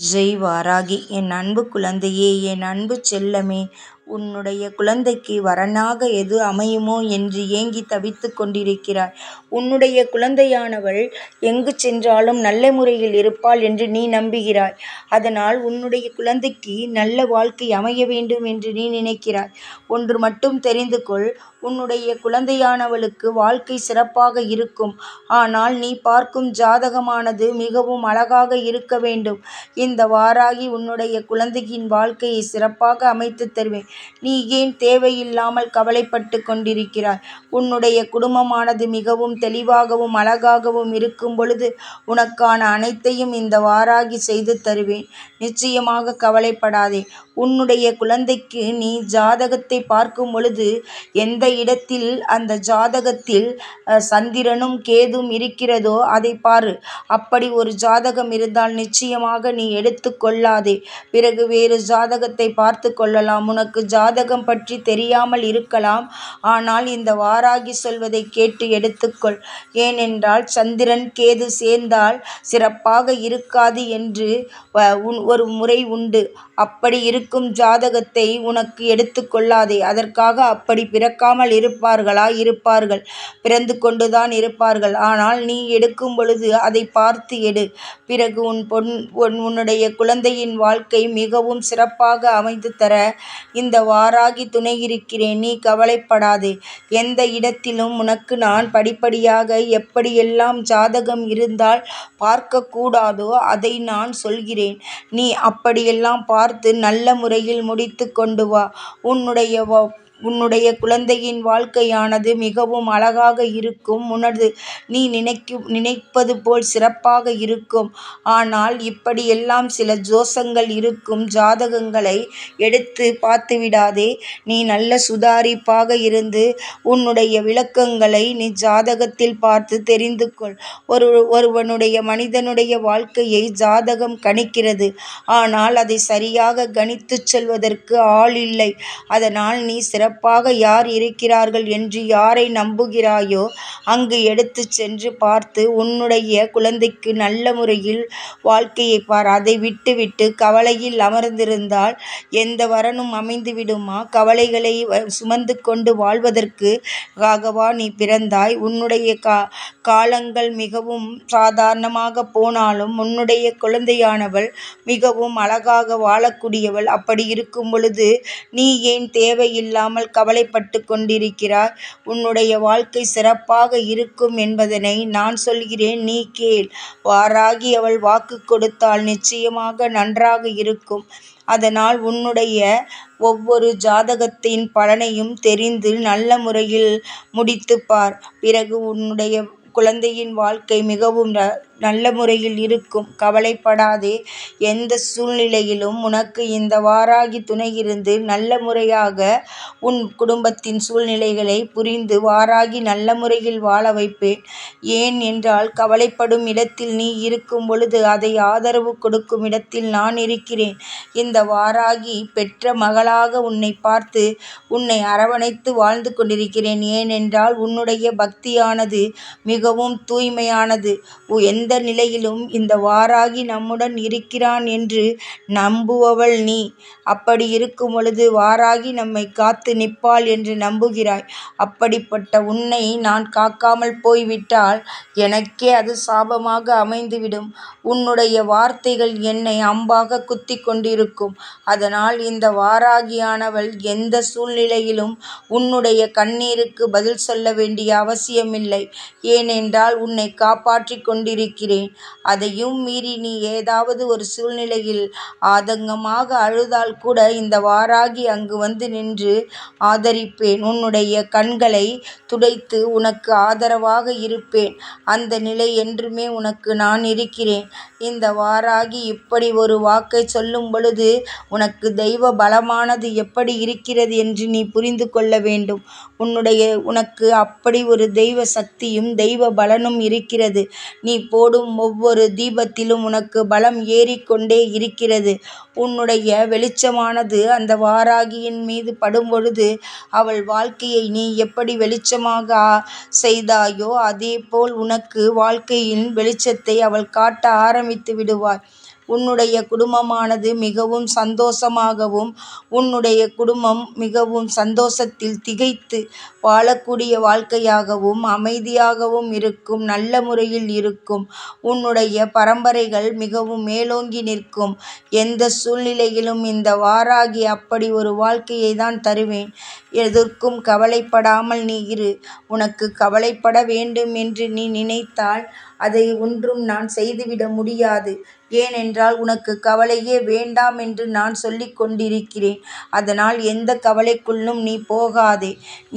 ஜெய் வாராகி என் அன்பு குழந்தையே என் அன்பு செல்லமே உன்னுடைய குழந்தைக்கு வரனாக எது அமையுமோ என்று ஏங்கி தவித்து கொண்டிருக்கிறாய். உன்னுடைய குழந்தையானவள் எங்கு சென்றாலும் நல்ல முறையில் இருப்பாள் என்று நீ நம்புகிறாய். அதனால் உன்னுடைய குழந்தைக்கு நல்ல வாழ்க்கை அமைய வேண்டும் என்று நீ நினைக்கிறாய். ஒன்று மட்டும் தெரிந்து கொள் உன்னுடைய குழந்தையானவளுக்கு வாழ்க்கை சிறப்பாக இருக்கும். ஆனால் நீ பார்க்கும் ஜாதகமானது மிகவும் அழகாக இருக்க வேண்டும். இந்த வாராகி உன்னுடைய குழந்தையின் வாழ்க்கையை சிறப்பாக அமைத்துத் தருவேன். நீ ஏன் தேவையில்லாமல் கவலைப்பட்டுக் கொண்டிருக்கிறாய். உன்னுடைய குடும்பமானது மிகவும் தெளிவாகவும் அழகாகவும் இருக்கும் பொழுது உனக்கான அனைத்தையும் இந்த வாராகி செய்து தருவேன். நிச்சயமாக கவலைப்படாதே. உன்னுடைய குழந்தைக்கு நீ ஜாதகத்தை பார்க்கும் பொழுது எந்த இடத்தில் அந்த ஜாதகத்தில் சந்திரனும் கேதும் இருக்கிறதோ அதை பாரு. அப்படி ஒரு ஜாதகம் இருந்தால் நிச்சயமாக நீ எடுத்துக்கொள்ளாதே பிறகு வேறு ஜாதகத்தை பார்த்து கொள்ளலாம். உனக்கு ஜாதகம் பற்றி தெரியாமல் இருக்கலாம். ஆனால் இந்த வாராகி சொல்வதை கேட்டு எடுத்துக்கொள். ஏனென்றால் சந்திரன் கேது சேர்ந்தால் சிறப்பாக இருக்காது என்று ஒரு முறை உண்டு. அப்படி இருக்கும் ஜாதகத்தை உனக்கு எடுத்துக் கொள்ளாதே. அதற்காக அப்படி பிறக்காமல் இருப்பார்களா இருப்பார்கள். பிறந்து கொண்டுதான் இருப்பார்கள். ஆனால் நீ எடுக்கும் பொழுது அதை பார்த்து எடு. பிறகு உன் பொன் உன்னுடைய குழந்தையின் வாழ்க்கை மிகவும் சிறப்பாக அமைந்து தர இந்த வாராகி துணை இருக்கிறேன். நீ கவலைப்படாதே. எந்த இடத்திலும் உனக்கு நான் படிப்படியாக எப்படியெல்லாம் ஜாதகம் இருந்தால் பார்க்கக்கூடாதோ அதை நான் சொல்கிறேன். நீ அப்படியெல்லாம் பார்த்து நல்ல முறையில் முடித்துக் கொண்டு வா. உன்னுடைய உன்னுடைய குழந்தையின் வாழ்க்கையானது மிகவும் அழகாக இருக்கும். உனது நீ நினைக்கும் நினைப்பது போல் சிறப்பாக இருக்கும். ஆனால் இப்படியெல்லாம் சில ஜோசங்கள் இருக்கும் ஜாதகங்களை எடுத்து பார்த்துவிடாதே. நீ நல்ல சுதாரிப்பாக இருந்து உன்னுடைய விளக்கங்களை நீ ஜாதகத்தில் பார்த்து தெரிந்து கொள். ஒரு ஒருவனுடைய மனிதனுடைய வாழ்க்கையை ஜாதகம் கணிக்கிறது. ஆனால் அதை சரியாக கணித்துச் செல்வதற்கு ஆள் இல்லை. அதனால் நீ சிறப்பாக யார் இருக்கிறார்கள் என்று யாரை நம்புகிறாயோ அங்கு எடுத்துச் சென்று பார்த்து உன்னுடைய குழந்தைக்கு நல்ல முறையில் வாழ்க்கையை பார். அதை விட்டுவிட்டு கவலையில் அமர்ந்திருந்தால் எந்த வரனும் அமைந்து விடுமா? கவலைகளை சுமந்து கொண்டு வாழ்வதற்கு ஆகவா நீ பிறந்தாய்? உன்னுடைய கா காலங்கள் மிகவும் சாதாரணமாக போனாலும் உன்னுடைய குழந்தையானவள் மிகவும் அழகாக வாழக்கூடியவள். அப்படி இருக்கும் பொழுது நீ ஏன் தேவையில்லாமல் கவலைப்பட்டு கொண்டிருக்கிறாய்? உன்னுடைய வாழ்க்கை சிறப்பாக இருக்கும் என்பதனை நான் சொல்கிறேன் நீ கேள். வாராகி அவள் வாக்கு கொடுத்தால் நிச்சயமாக நன்றாக இருக்கும். அதனால் உன்னுடைய ஒவ்வொரு ஜாதகத்தின் பலனையும் தெரிந்து நல்ல முறையில் முடித்துப் பார். பிறகு உன்னுடைய குழந்தையின் வாழ்க்கை மிகவும் நல்ல முறையில் இருக்கும். கவலைப்படாதே. எந்த சூழ்நிலையிலும் உனக்கு இந்த வாராகி துணை இருந்து நல்ல முறையாக உன் குடும்பத்தின் சூழ்நிலைகளை புரிந்து வாராகி நல்ல முறையில் வாழ வைப்பேன். ஏன் என்றால் கவலைப்படும் இடத்தில் நீ இருக்கும் பொழுது அதை ஆதரவு கொடுக்கும் இடத்தில் நான் இருக்கிறேன். இந்த வாராகி பெற்ற மகளாக உன்னை பார்த்து உன்னை அரவணைத்து வாழ்ந்து கொண்டிருக்கிறேன். ஏனென்றால் உன்னுடைய பக்தியானது மிகவும் தூய்மையானது. எந்த எந்த நிலையிலும் இந்த வாராகி நம்முடன் இருக்கிறான் என்று நம்புபவள் நீ. அப்படி இருக்கும் பொழுது வாராகி நம்மை காத்து நிற்பாள் என்று நம்புகிறாய். அப்படிப்பட்ட உன்னை நான் காக்காமல் போய்விட்டால் எனக்கே அது சாபமாக அமைந்துவிடும். உன்னுடைய வார்த்தைகள் என்னை அம்பாக குத்தி கொண்டிருக்கும். அதனால் இந்த வாராகியானவள் எந்த சூழ்நிலையிலும் உன்னுடைய கண்ணீருக்கு பதில் சொல்ல வேண்டிய அவசியமில்லை. ஏனென்றால் உன்னை காப்பாற்றிக் இருக்கிறேன் அதையும் மீறி நீ ஏதாவது ஒரு சூழ்நிலையில் ஆதங்கமாக அழுதால் கூட இந்த வாராகி அங்கு வந்து நின்று ஆதரிப்பேன். உன்னுடைய கண்களை துடைத்து உனக்கு ஆதரவாக இருப்பேன். அந்த நிலை என்றுமே உனக்கு நான் இருக்கிறேன். இந்த வாராகி இப்படி ஒரு வாக்கை சொல்லும் பொழுது உனக்கு தெய்வ பலமானது எப்படி இருக்கிறது என்று நீ புரிந்து கொள்ள வேண்டும். உன்னுடைய உனக்கு அப்படி ஒரு தெய்வ சக்தியும் தெய்வ பலனும் இருக்கிறது. நீ போடும் ஒவ்வொரு தீபத்திலும் உனக்கு பலம் ஏறிக்கொண்டே இருக்கிறது. உன்னுடைய வெளிச்சமானது அந்த வாராகியின் மீது படும்பொழுது அவள் வாழ்க்கையை நீ எப்படி வெளிச்சமாக செய்தாயோ அதே போல் உனக்கு வாழ்க்கையின் வெளிச்சத்தை அவள் காட்ட ஆரம்பித்து விடுவாள். உன்னுடைய குடும்பமானது மிகவும் சந்தோஷமாகவும் உன்னுடைய குடும்பம் மிகவும் சந்தோஷத்தில் திகைத்து வாழக்கூடிய வாழ்க்கையாகவும் அமைதியாகவும் இருக்கும் நல்ல முறையில் இருக்கும். உன்னுடைய பரம்பரைகள் மிகவும் மேலோங்கி நிற்கும். எந்த சூழ்நிலையிலும் இந்த வாராகி அப்படி ஒரு வாழ்க்கையை தான் தருவேன். எதற்கும் கவலைப்படாமல் நீ இரு. உனக்கு கவலைப்பட வேண்டும் என்று நீ நினைத்தால் அதை ஒன்றும் நான் செய்துவிட முடியாது. ஏனென்றால் உனக்கு கவலையே வேண்டாம் என்று நான் சொல்லிக் கொண்டிருக்கிறேன். அதனால் எந்த கவலைக்குள்ளும் நீ போகாதே.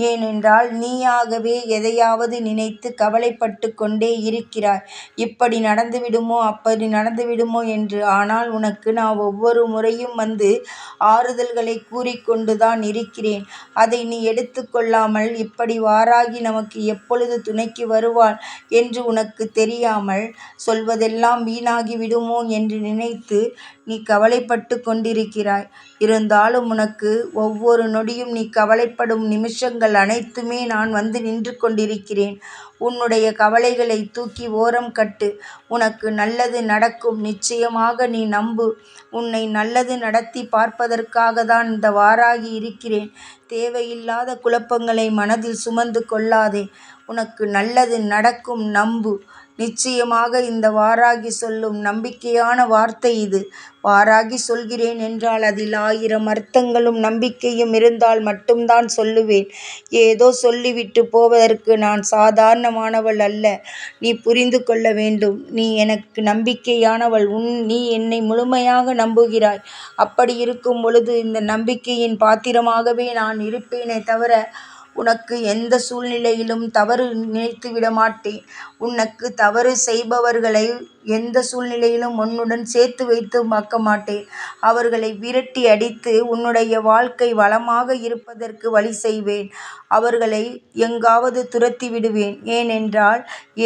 ஏனென்றால் நீயாகவே எதையாவது நினைத்து கவலைப்பட்டு கொண்டே இருக்கிறாய். இப்படி நடந்துவிடுமோ அப்படி நடந்துவிடுமோ என்று. ஆனால் உனக்கு நான் ஒவ்வொரு முறையும் வந்து ஆறுதல்களை கூறிக்கொண்டுதான் இருக்கிறேன். அதை நீ எடுத்துக்கொள்ளாமல் இப்படி வாராகி நமக்கு எப்பொழுது துணைக்கு வருவாள் என்று உனக்கு தெரியாமல் சொல்வதெல்லாம் வீணாகி விடுமோ என்று நினைத்து நீ கவலைப்பட்டு கொண்டிருக்கிறாய். இருந்தாலும் உனக்கு ஒவ்வொரு நொடியும் நீ கவலைப்படும் நிமிஷங்கள் அனைத்துமே நான் வந்து நின்று கொண்டிருக்கிறேன். உன்னுடைய கவலைகளை தூக்கி ஓரம் கட்டு. உனக்கு நல்லது நடக்கும். நிச்சயமாக நீ நம்பு. உன்னை நல்லது நடத்தி பார்ப்பதற்காக தான் இந்த வாராகி இருக்கிறேன். தேவையில்லாத குழப்பங்களை மனதில் சுமந்து கொள்ளாதே. உனக்கு நல்லது நடக்கும். நம்பு. நிச்சயமாக இந்த வாராகி சொல்லும் நம்பிக்கையான வார்த்தை இது. வாராகி சொல்கிறேன் என்றால் அதில் ஆயிரம் அர்த்தங்களும் நம்பிக்கையும் இருந்தால் மட்டும்தான் சொல்லுவேன். ஏதோ சொல்லிவிட்டு போவதற்கு நான் சாதாரணமானவள் அல்ல. நீ புரிந்து கொள்ள வேண்டும். நீ எனக்கு நம்பிக்கையானவள். உன் நீ என்னை முழுமையாக நம்புகிறாய். அப்படி இருக்கும் பொழுது இந்த நம்பிக்கையின் பாத்திரமாகவே நான் இருப்பேனே தவிர உனக்கு எந்த சூழ்நிலையிலும் தவறு நினைத்து விட மாட்டேன். உனக்கு தவறு செய்பவர்களை எந்த சூழ்நிலையிலும் உன்னுடன் சேர்த்து வைத்து பார்க்க மாட்டேன். அவர்களை விரட்டி அடித்து உன்னுடைய வாழ்க்கை வளமாக இருப்பதற்கு வழி செய்வேன். அவர்களை எங்காவது துரத்தி விடுவேன். ஏனென்றால்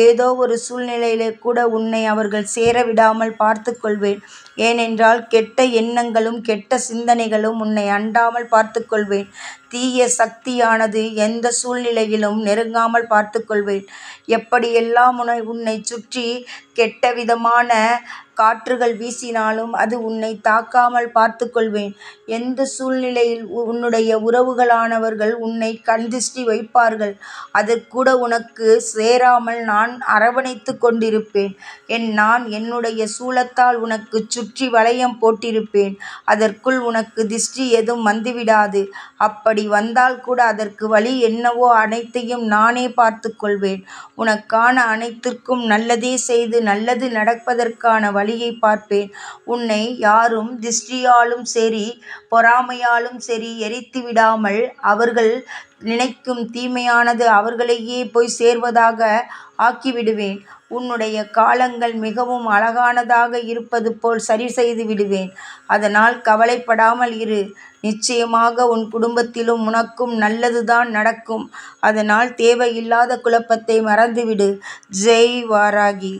ஏதோ ஒரு சூழ்நிலையிலே கூட உன்னை அவர்கள் சேர விடாமல் பார்த்து கொள்வேன். ஏனென்றால் கெட்ட எண்ணங்களும் கெட்ட சிந்தனைகளும் உன்னை அண்டாமல் பார்த்து கொள்வேன். தீய சக்தியானது எந்த சூழ்நிலையிலும் நெருங்காமல் பார்த்து கொள்வேன் எப்படியெல்லாம் உன்னை உன்னை சுற்றி கெட்ட விதமான காற்றுகள் வீசினாலும் அது உன்னை தாக்காமல் பார்த்து கொள்வேன் எந்த சூழ்நிலையில் உன்னுடைய உறவுகளானவர்கள் உன்னை கண்திஷ்டி வைப்பார்கள்? வைப்பார்கள் கூட உனக்கு சேராமல் நான் அரவணைத்து கொண்டிருப்பேன். என் நான் என்னுடைய சூலத்தால் உனக்கு சுற்றி வளையம் போட்டிருப்பேன். அதற்குள் உனக்கு திஷ்டி எதுவும் வந்துவிடாது. அப்படி வந்தால் கூட அதற்கு வழி என்னவோ அனைத்தையும் நானே பார்த்து கொள்வேன் உனக்கான அனைத்திற்கும் நல்லதே செய்து நல்லது நடப்பதற்கான வழி வழியை பார்ப்பேன். உன்னை யாரும் திஷ்டியாலும் சரி பொறாமையாலும் சரி எரித்து விடாமல் அவர்கள் நினைக்கும் தீமையானது அவர்களையே போய் சேர்வதாக ஆக்கிவிடுவேன். உன்னுடைய காலங்கள் மிகவும் அழகானதாக இருப்பது போல் சரி செய்து விடுவேன். அதனால் கவலைப்படாமல் இரு. நிச்சயமாக உன் குடும்பத்திலும் உனக்கும் நல்லதுதான் நடக்கும். அதனால் தேவையில்லாத குழப்பத்தை மறந்துவிடு. ஜெய் வாராகி.